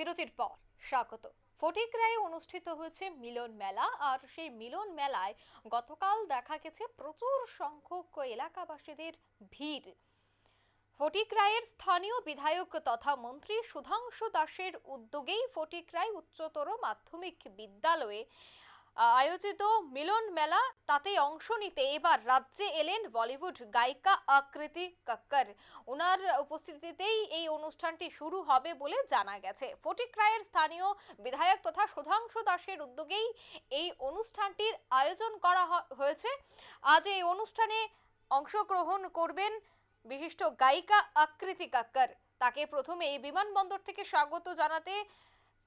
বিরতির পর স্বাগত। ফটিকরায়ে অনুষ্ঠিত হয়েছে মিলন মেলা আর সেই মিলন মেলায় গতকাল দেখা গেছে প্রচুর সংখ্যক এলাকাবাসীদের ভিড়। ফটিকরায়ের স্থানীয় বিধায়ক তথা মন্ত্রী সুধাংশু দাসের উদ্যোগেই ফটিকরায় উচ্চতর মাধ্যমিক বিদ্যালয়ে আয়োজিত মিলন মেলা তাতে অংশ নিতে এবার রাজ্যে এলেন বলিউড গায়িকা আকৃতি কাক্কর। ওনার উপস্থিতিতেই এই অনুষ্ঠানটি শুরু হবে বলে জানা গেছে। ফটিক রায়ের স্থানীয় বিধায়ক তথা সুধাংশু দাসের উদ্যোগেই এই অনুষ্ঠানটির আয়োজন করা হয়েছে। আজ এই অনুষ্ঠানে অংশগ্রহণ করবেন বিশিষ্ট গায়িকা আকৃতি কাক্কর। তাকে প্রথমে এই বিমানবন্দর থেকে স্বাগত জানাতে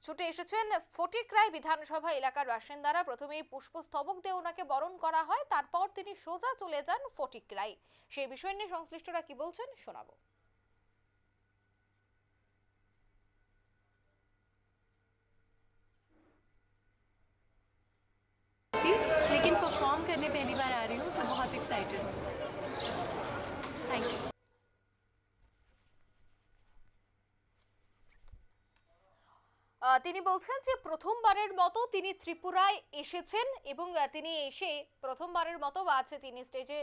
ছুটে এসেছেন ফটিক রায় বিধানসভা এলাকার বাসিন্দারা প্রথমে পুষ্পস্তবক দিয়ে ওনাকে বরণ করা হয় তারপর তিনি সোজা চলে যান ফটিক রায় সেই বিষয় নিয়ে সংশ্লিষ্টরা কি বলছেন শোনাবো थी लेकिन परफॉर्म करने पहली बार आ रही हूँ तो बहुत एक्साइटेड हूँ थैंक यू তিনি বলছেন যে প্রথমবারের মতো তিনি ত্রিপুরায় এসেছেন এবং আহ, তিনি এসে প্রথমবারের মতো আছে তিনি স্টেজে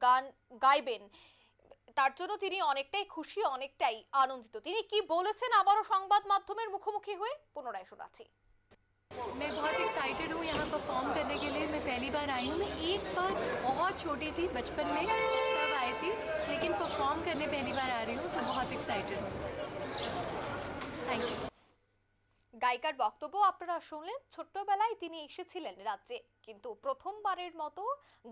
গান গাইবেন তার জন্য তিনি অনেকটাই খুশি অনেকটাই আনন্দিত তিনি কি বলেছেন আবারও সংবাদ মাধ্যমের মুখোমুখি হয়ে পুনরায় শোনাচ্ছি मैं बहुत एक्साइटेड हूँ यहाँ परफॉर्म करने के लिए मैं पहली बार आई हूँ मैं एक बार बहुत छोटी थी बचपन में तब आई थी लेकिन परफॉर्म करने पहली बार आ रही हूँ तो बहुत एक्साइटेड हूँ গায়িকার বক্তব্য আপনারা শুনলেন। ছোট্টবেলায় তিনি এসেছিলেন রাজ্যে, কিন্তু প্রথমবারের মতো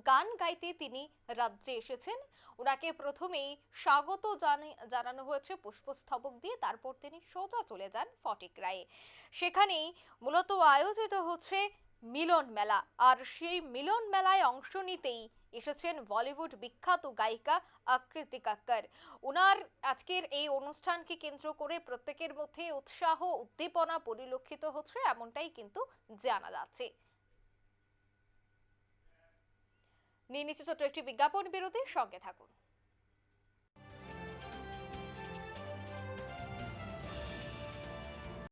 গান গাইতে তিনি রাজ্যে এসেছেন। ওনাকে প্রথমেই স্বাগত জানানো হয়েছে পুষ্পস্তবক দিয়ে, তারপর তিনি সোজা চলে যান ফটিক রায়ে। সেখানেই মূলত আয়োজিত হচ্ছে মিলন মেলা। আর সেই মিলন মেলায় অংশ নিতেই এসেছেন বলিউড বিখ্যাত গায়িকা আকৃতি কাক্কর। ওনার আজকের এই অনুষ্ঠানকে কেন্দ্র করে প্রত্যেকের মধ্যে উৎসাহ, উদ্দীপনা পরিলক্ষিত হচ্ছে, এমনটাই কিন্তু জানা যাচ্ছে। নিয়ে নিচ্ছে ছোট্ট একটি বিজ্ঞাপন বিরতির সঙ্গে থাকুন।